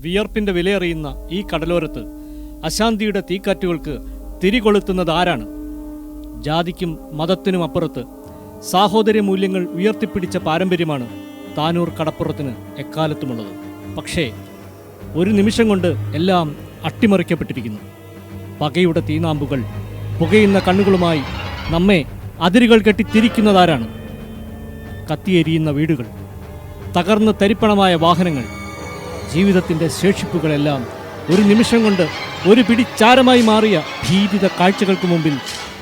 വിയർപ്പിന്റെ വിലയറിയുന്ന ഈ കടലോരത്ത് അശാന്തിയുടെ തീക്കാറ്റുകൾക്ക് തിരികൊളുത്തുന്നത് ആരാണ്? ജാതിക്കും മതത്തിനും അപ്പുറത്ത് സാഹോദര്യ മൂല്യങ്ങൾ ഉയർത്തിപ്പിടിച്ച പാരമ്പര്യമാണ് താനൂർ കടപ്പുറത്തിന് എക്കാലത്തുമുള്ളത്. പക്ഷേ ഒരു നിമിഷം കൊണ്ട് എല്ലാം അട്ടിമറിക്കപ്പെട്ടിരിക്കുന്നു. പകയുടെ തീനാമ്പുകൾ പുകയുന്ന കണ്ണുകളുമായി നമ്മെ അതിരുകൾ കെട്ടി തിരിക്കുന്നതാരാണ്? കത്തിയെരിയുന്ന വീടുകൾ തകർന്ന് തരിപ്പണമായ വാഹനങ്ങൾ ജീവിതത്തിന്റെ ശേഷിപ്പുകളെല്ലാം ഒരു നിമിഷം കൊണ്ട് ഒരു പിടിച്ചാരമായി മാറിയ ഭീതിത കാഴ്ചകൾക്ക് മുമ്പിൽ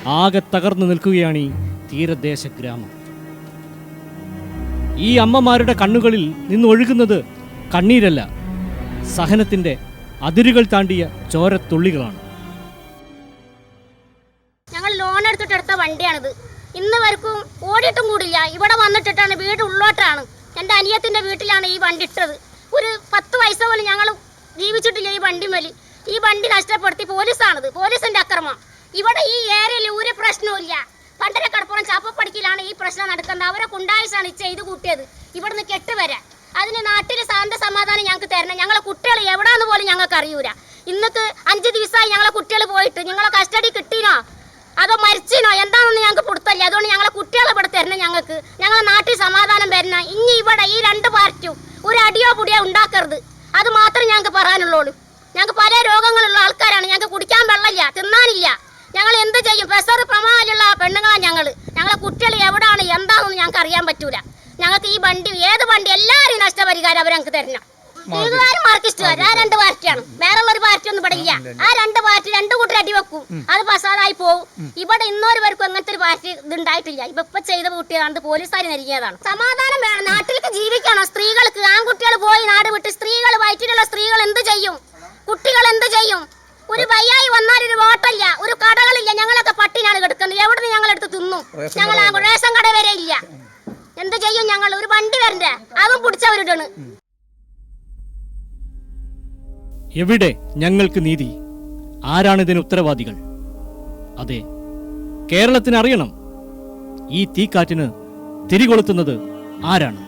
ആകെ തകർന്നു നിൽക്കുകയാണ് ഈ തീരദേശ ഗ്രാമം. ഈ അമ്മമാരുടെ കണ്ണുകളിൽ നിന്ന് ഒഴുകുന്നത് കണ്ണീരല്ല സഹനത്തിന്റെ അതിരുകൾ താണ്ടിയ ചോരത്തുള്ളികളാണ്. ഞങ്ങൾ ലോൺ എടുത്തിട്ട് എടുത്ത വണ്ടിയാണിത്. ഇന്ന് വരക്കും ഓടിയിട്ടും കൂടില്ല. ഇവിടെ വന്നിട്ടിട്ടാണ് വീട് ഉള്ളോട്ടാണ്. എന്റെ അനിയത്തിന്റെ വീട്ടിലാണ് ഈ വണ്ടി ഇട്ടത്. ഒരു പത്ത് പൈസ പോലെ ഞങ്ങൾ ജീവിച്ചിട്ടില്ല ഈ വണ്ടി മേലി. ഈ വണ്ടി നഷ്ടപ്പെടുത്തി പോലീസാണിത്. പോലീസിന്റെ അക്രമം. ഇവിടെ ഈ ഏരിയയിൽ ഒരു പ്രശ്നവും ഇല്ല. പണ്ടര കടപ്പുറം ചാപ്പപ്പടിക്കലാണ് ഈ പ്രശ്നം നടക്കുന്നത് അവരെ കുണ്ടായിസാണ് ഈ ചെയ്ത് കൂട്ടിയത്. ഇവിടുന്ന് കെട്ടുവരാൻ അതിന് നാട്ടിൽ സാറിന്റെ സമാധാനം ഞങ്ങൾക്ക് തരണം. ഞങ്ങളെ കുട്ടികൾ എവിടാന്ന് പോലും ഞങ്ങൾക്ക് അറിയൂല. ഇന്നത്തെ അഞ്ച് ദിവസമായി ഞങ്ങളെ കുട്ടികൾ പോയിട്ട് ഞങ്ങളെ കസ്റ്റഡി കിട്ടീനോ അതോ മരിച്ചിനോ? എന്താണെന്ന് ഞങ്ങൾക്ക് കൊടുത്തല്ല അതുകൊണ്ട് ഞങ്ങളെ കുട്ടികളെ ഇവിടെ തരണം ഞങ്ങൾക്ക്. ഞങ്ങളെ നാട്ടിൽ സമാധാനം വരണം. ഇനി ഇവിടെ ഈ രണ്ട് പാർട്ടിയും ഒരു അടിയോ പുടിയോ ഉണ്ടാക്കരുത്. അത് മാത്രമേ ഞങ്ങൾക്ക് പറയാനുള്ളൂ ഞങ്ങൾക്ക് പല രോഗങ്ങളുള്ള ആൾക്കാരാണ്. ഞങ്ങൾക്ക് കുടിക്കാൻ വെള്ളമില്ല തിന്നാനില്ല. ഞങ്ങൾ എന്ത് ചെയ്യും? പ്രഷർ പ്രമാണമുള്ള പെണ്ണുങ്ങളാണ് ഞങ്ങൾ ഞങ്ങളെ കുട്ടികൾ എവിടെയാണ് എന്താണെന്ന് ഞങ്ങൾക്ക് അറിയാൻ പറ്റൂല. ഞങ്ങൾക്ക് ഈ വണ്ടി ഏത് വണ്ടി എല്ലാവരും നഷ്ടപരിഹാരം അവർ ഞങ്ങൾക്ക് തരണം. ലീഗുകാരും ആ രണ്ട് പാർട്ടിയാണ്. വേറെ ഒരു പാർട്ടി ഒന്നും ഇവിടെ ഇല്ല. ആ രണ്ട് പാർട്ടി രണ്ട് കൂട്ടർ വെക്കും. അത് പസാറായി പോകും ഇവിടെ ഇന്നൊരു പേർക്കും അങ്ങനത്തെ ഒരു പാർട്ടി ഇതുണ്ടായിട്ടില്ല. ഇപ്പൊ ഇപ്പൊ ചെയ്ത കുട്ടികളാണ്. പോലീസുകാർ നൽകിയതാണ് സമാധാനം വേണം. നാട്ടിലേക്ക് ജീവിക്കണം. സ്ത്രീകൾക്ക് ആൺകുട്ടികൾ പോയി നാട് വിട്ട് സ്ത്രീകൾ വയറ്റിലുള്ള സ്ത്രീകൾ എന്ത് ചെയ്യും? കുട്ടികൾ എന്ത് ചെയ്യും? ഒരു വയ്യായി വന്നാൽ ഒരു വോട്ടല്ല ഒരു കടകളില്ല. ഞങ്ങളൊക്കെ പട്ടിനാണ് കിടക്കുന്നത്. എവിടെ ഞങ്ങൾ എടുത്ത് തിന്നും ഞങ്ങൾ ആ റേഷൻ കട വരെ ഇല്ല. എന്ത് ചെയ്യും ഞങ്ങൾ? ഒരു വണ്ടി വരണ്ടേ? അതും പിടിച്ചവരുടെ എവിടെ ഞങ്ങൾക്ക് നീതി? ആരാണ് ഇതിന് ഉത്തരവാദികൾ? അതെ കേരളത്തിന് അറിയണം. ഈ തീക്കാറ്റിന് തിരികൊളുത്തുന്നത് ആരാണ്?